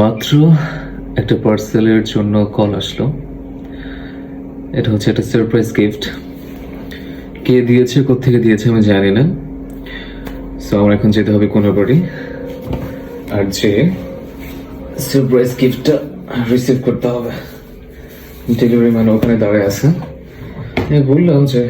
মাত্র একটা পার্সেলের জন্য কল আসলো। এটা হচ্ছে একটা সারপ্রাইজ গিফট কে দিয়েছে, কোত্থেকে দিয়েছে আমি জানি না। সো আমার এখন যেতে হবে কোনো বাড়ি। আর যে সারপ্রাইজ গিফটটা রিসিভ করতে হবে। ডেলিভারি ম্যান ওখানে দাঁড়ায় আছে। আমি বললাম যে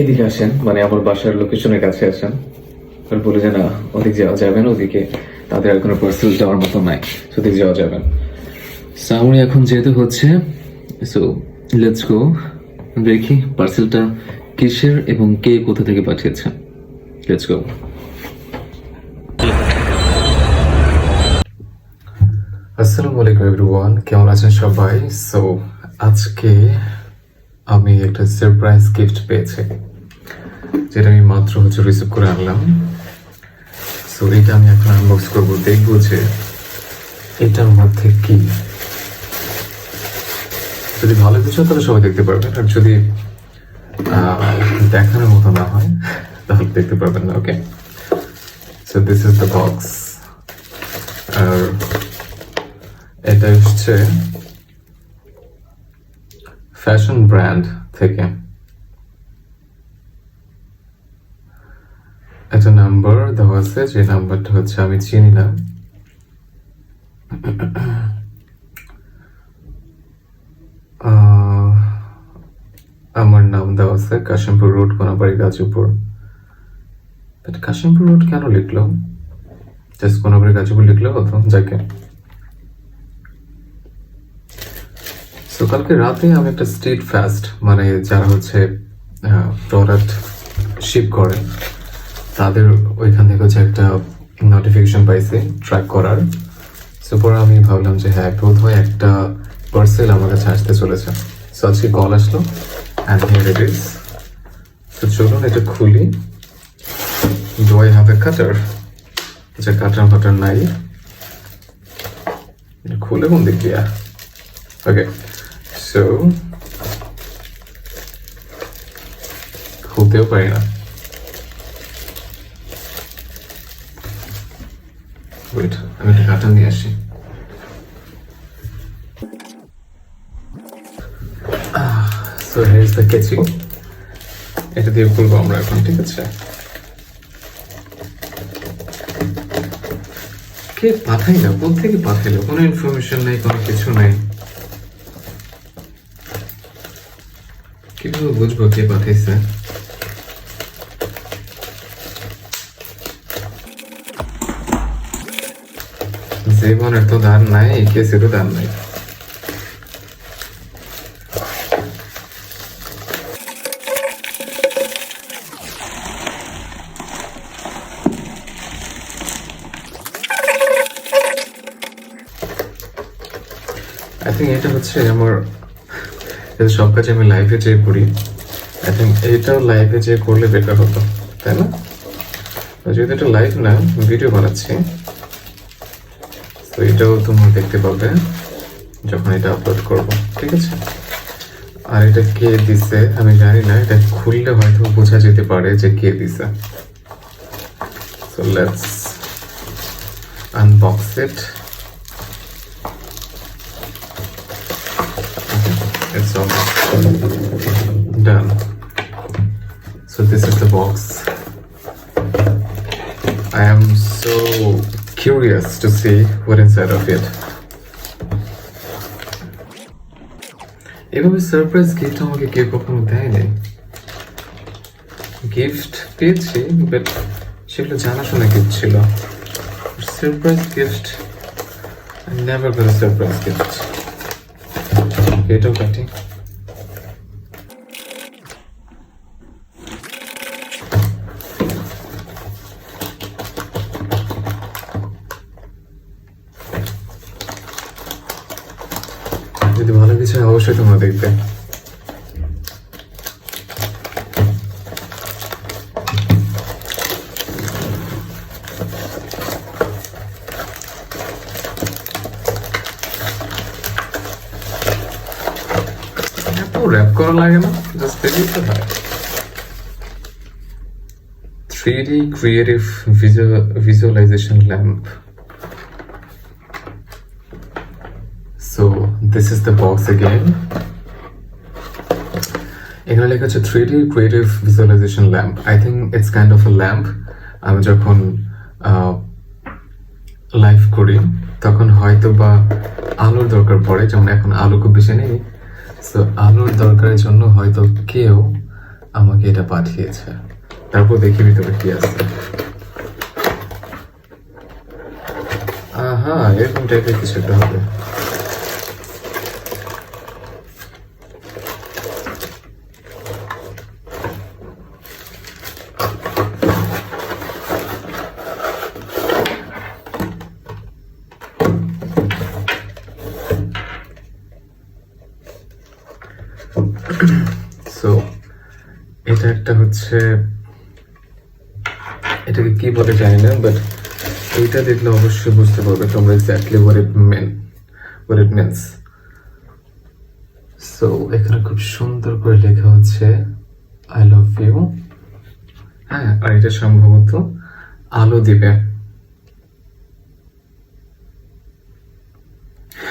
এদিকে আসেন মানে আমার বাসার লোকেশনের কাছে আসেন। বলে যে না ওদিকে যাওয়া যাবে না ওদিকে তাদের আর কোনো পার্সেল যাওয়ার মতো নাই ওদিকে যাওয়া যাবে না। So, এখন যেতে হচ্ছে সো লেটস গো দেখি পার্সেলটা কিসের এবং কে কোথা থেকে পাঠিয়েছে। লেটস গো আসসালামু আলাইকুম এভরিওয়ান কেমন আছেন সবাই? সো আজকে আমি একটা সারপ্রাইজ গিফট পেয়েছি যেটা আমি মাত্র হচ্ছে রিসিভ করে আনলাম। সো এটা আমি এখন আনবক্স করব, দেখব যে এটার মধ্যে কি। যদি ভালো কিছু তাহলে সবাই দেখতে পারবেন, আর যদি দেখানোর মতো না হয়, তাহলে দেখতে পারবেন না, okay? So this is the box আর এটা হচ্ছে ফ্যাশন ব্র্যান্ড থেকে। একটা নাম্বার দেওয়া আছে, যে নাম্বারটা হচ্ছে আমি চিনি না। আমার নাম দেওয়া আছে Kashimpur road, Konabari, Gazipur. But Kashimpur road কেন লিখলো জাস্ট কোনাবাড়ি, গাজীপুর লিখলে হতো, যাকে সো কালকে রাতে আমি একটা স্ট্রিট ফাস্ট মানে যারা হচ্ছে প্রোডাক্ট শিপ করে তাদের ওইখান থেকে হচ্ছে একটা নোটিফিকেশন পাইছি ট্র্যাক করার। সো পরে আমি ভাবলাম যে হ্যাঁ বোধ হয় একটা পার্সেল আমার কাছে আসতে চলেছে। সো আজকে কল আসলো অ্যান্ড হিয়ার ইট ইজ তো চলুন এটা খুলি। Do I have a cutter আচ্ছা কাটার ফাটার নাই। খুলে কোন দিক দিয়া? ওকে সো খুলতেও পারি না। ওয়েট আমি একটা কাটা নিয়ে আসি সো হেয়ার ইজ দ্য কেচি এটা দিয়ে খুলবো আমরা এখন, ঠিক আছে? কে পাঠাই না কোথা থেকে পাঠাইলো? কোনো ইনফরমেশন নেই, কোনো কিছু নেই। কীভাবে বুঝব কে পাঠাইছে? জীবনের তো দান নাই কেসেরও দান নাই। আই এটা হচ্ছে আমার সব কাজে আমি লাইফে যেয়ে করি। আই থিঙ্ক এটাও লাইভে যেয়ে করলে বেটার হতো, তাই না? যেহেতু এটা লাইভ না ভিডিও বানাচ্ছি। এটাও তোমরা দেখতে পাবে যখন এটা আপলোড করব, ঠিক আছে আর এটা কে দিছে আমি জানি না, এটা খুললে হয়তো বোঝা যেতে পারে যে কে দিছে so let's unbox it It's almost done. So, this is the box. I am curious to see what inside of it. এভাবে সারপ্রাইজ গিফট আমাকে কেউ কখনো দেয়নি গিফট পেয়েছি বাট সেগুলো জানাশোনা গিফট ছিল surprise gift got a surprise gift. এটাও কাটি যদি ভালো কিছু হয় অবশ্যই তোমরা দেখবে। র্যাপ করা লাগে না? জাস্ট দেখলেই তো হয়। 3D creative visual, visualization lamp. So this is the box again. এখানে লেখা আছে three D creative visualization lamp I think it's kind of a lamp আমি যখন লাইভ করি, তখন হয়তো বা আলোর দরকার পড়ে, যেমন এখন আলো খুব বেশি নেই। সো আলোর দরকারের জন্য হয়তো কেউ আমাকে এটা পাঠিয়েছে। তারপর দেখি ভিতরে কি আছে। আহা, এরকম টাইপের কিছু একটা হবে। সো এটা একটা হচ্ছে, এটাকে কি বলে জানি না বাট এইটা দেখলে অবশ্যই বুঝতে পারবে তোমরা exactly what it means so এখানে খুব সুন্দর করে লেখা হচ্ছে আই লাভ ইউ হ্যাঁ আর এটা সম্ভবত আলো দিবে।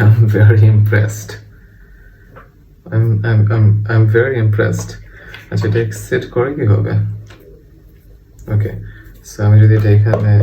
I'm very impressed. I'm I'm I'm I'm very impressed. আচ্ছা এটা সেট করে কি হবে ওকে সো আমি যদি এটা এখানে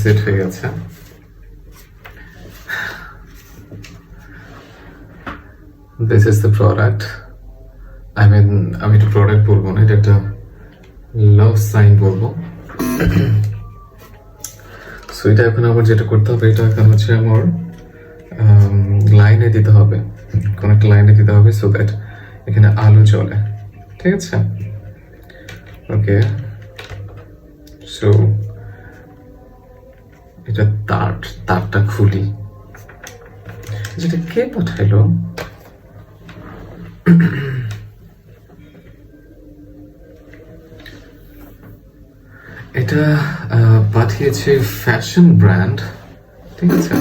সেট হয়ে গেছে। This is the product I mean আমি এটা প্রোডাক্ট বলব না, এটা একটা লাভ সাইন বলব। সো এটা এখন আবার যেটা করতে হবে, এটা এখন হচ্ছে আমার লাইনে দিতে হবে। কোন একটা লাইনে দিতে হবে সো দ্যাট এখানে আলো চলে ঠিক আছে? ওকে সো এটা তার, তারটা খুলি। যেটা কে পাঠাইলো? এটা পাঠিয়েছে ফ্যাশন ব্র্যান্ড, ঠিক আছে?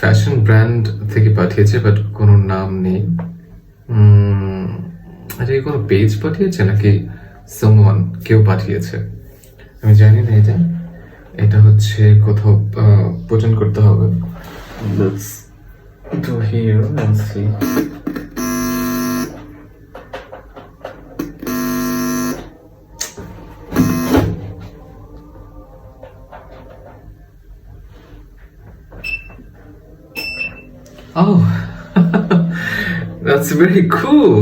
ফ্যাশন ব্র্যান্ড থেকে পাঠিয়েছে, বাট কোনো নাম নেই। এটা কি কোনো পেজ পাঠিয়েছে নাকি সামওয়ান কেউ পাঠিয়েছে? আমি জানি না এটা। এটা হচ্ছে কোথাও প্রচার করতে হবে Let's do here and see. Oh, that's very cool.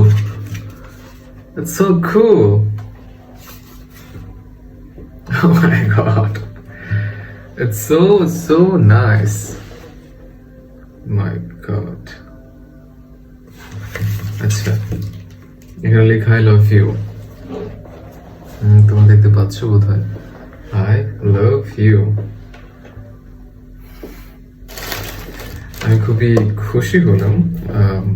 That's so cool. Oh my god. It's so, so nice. My god. আচ্ছা এখানে লেখা আই লাভ ইউ তোমরা দেখতে পাচ্ছ বোধ হয় আই লাভ ইউ আমি খুবই খুশি হলাম আম,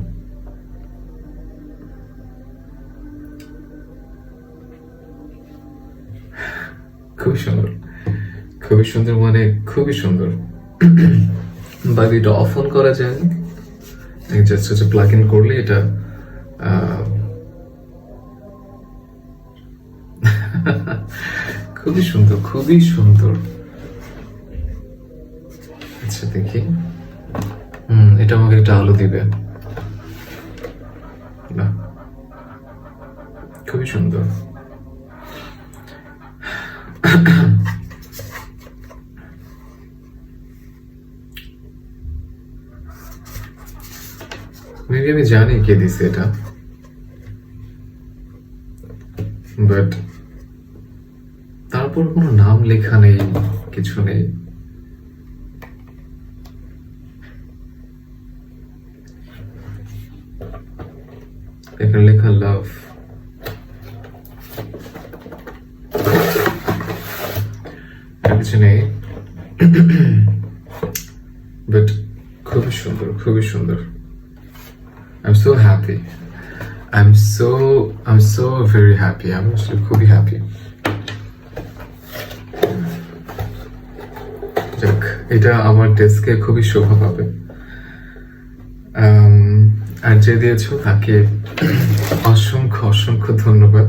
খুবই সুন্দর খুবই সুন্দর মানে খুবই সুন্দর। বা এটা অফ অন করা যায়। জাস্ট হচ্ছে প্লাগ ইন করলে এটা খুবই সুন্দর খুবই সুন্দর। আচ্ছা দেখি। হুম, এটা আমাকে একটা আলো দিবে। না খুবই সুন্দর। মেবি আমি জানি কে দিছে এটা। বাট তারপর কোনো নাম লেখা নেই, কিছু নেই। এখানে লেখা লাভ কিছু নেই। বাট খুবই সুন্দর খুবই সুন্দর। Happy I am so I am so very happy আমি আসলে খুবই হ্যাপি যাক, এটা আমার ডেস্কে খুবই শোভা পাবে। আর যে দিয়েছ তাকে অসংখ্য অসংখ্য ধন্যবাদ।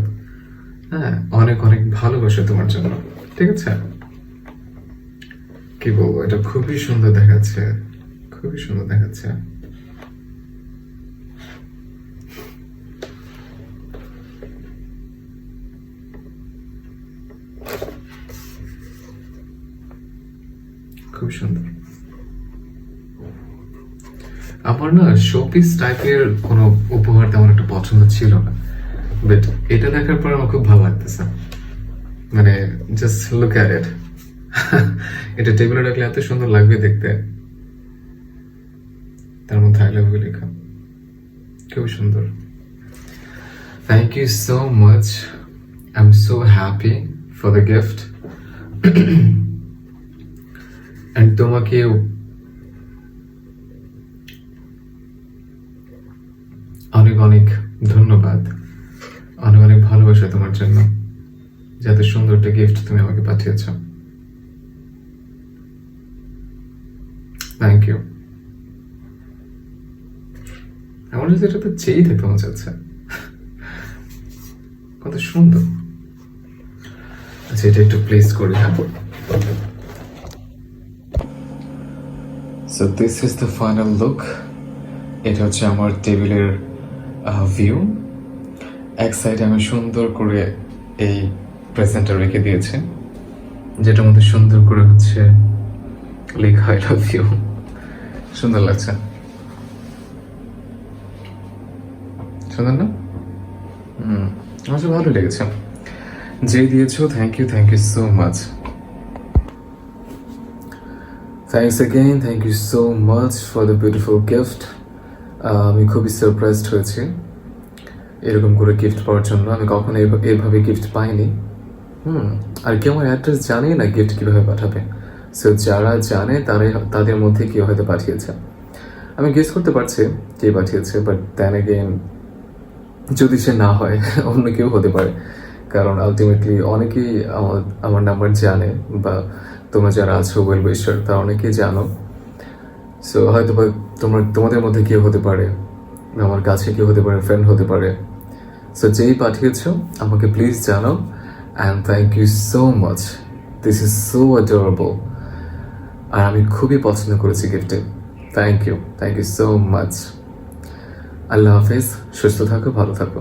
হ্যাঁ অনেক অনেক ভালোবাসা তোমার জন্য। ঠিক আছে? কি বলব, এটা খুবই সুন্দর দেখাচ্ছে। খুবই সুন্দর দেখাচ্ছে। খুব সুন্দর। আমার না শোপিস টাইপের কোনো উপহার তেমন একটা পছন্দ ছিল না। বাট এটা দেখার পর আমার খুব ভালো লাগতেছে। মানে জাস্ট লুক অ্যাট ইট এটা টেবিলে রাখলে এত সুন্দর লাগবে দেখতে। তার মধ্যে আই লাভ লেখা খুব সুন্দর। Thank you so much I am so happy for the gift and তোমাকে অনেক অনেক ধন্যবাদ। অনেক অনেক ভালোবাসা তোমার জন্য। যে এত সুন্দর একটা গিফট তুমি আমাকে পাঠিয়েছ। থ্যাংক ইউ আমার কাছে এটা তো চেয়েই থাকতে মনে চাচ্ছে কত সুন্দর। আচ্ছা এটা একটু প্লেস করি হ্যাঁ? So this is the final look এটা হচ্ছে আমার টেবিলের ভিউ এক সাইডে আমি সুন্দর করে এই প্রেজেন্টটা রেখে দিয়েছি, যেটার মধ্যে সুন্দর করে হচ্ছে লেখা আই লাভ ইউ সুন্দর লাগছে। সুন্দর না? হুম, আমার ভালো লেগেছে। যে দিয়েছ thank you thank you so much thanks again thank you so much for the beautiful gift আমি খুবই সারপ্রাইজড হয়েছি। এরকম করে গিফট পাওয়ার জন্য। আমি কখনো এভ- এভাবে গিফট পাইনি। হুম, আর কেউ আমার অ্যাড্রেস জানে না গিফট কীভাবে পাঠাবে। সো যারা জানে তারাই তাদের মধ্যে কেউ হয়তো পাঠিয়েছে। আমি গেস করতে পারছি কে পাঠিয়েছে বাট দেন এগেইন যদি সে না হয়, অন্য কেউ হতে পারে। কারণ আলটিমেটলি অনেকেই আমার আমার নাম্বার জানে বা তোমরা যারা আছো ওয়েল উইশার তা অনেকেই জানো। সো হয়তো বা তোমার, তোমাদের মধ্যে কেউ হতে পারে, আমার কাছে কেউ হতে পারে ফ্রেন্ড হতে পারে। সো যেই পাঠিয়েছো, আমাকে প্লিজ জানাও and thank you so much this is so adorable আর আমি খুবই পছন্দ করেছি গিফটে thank you thank you so much আল্লাহ হাফিজ, সুস্থ থাকো, ভালো থাকো।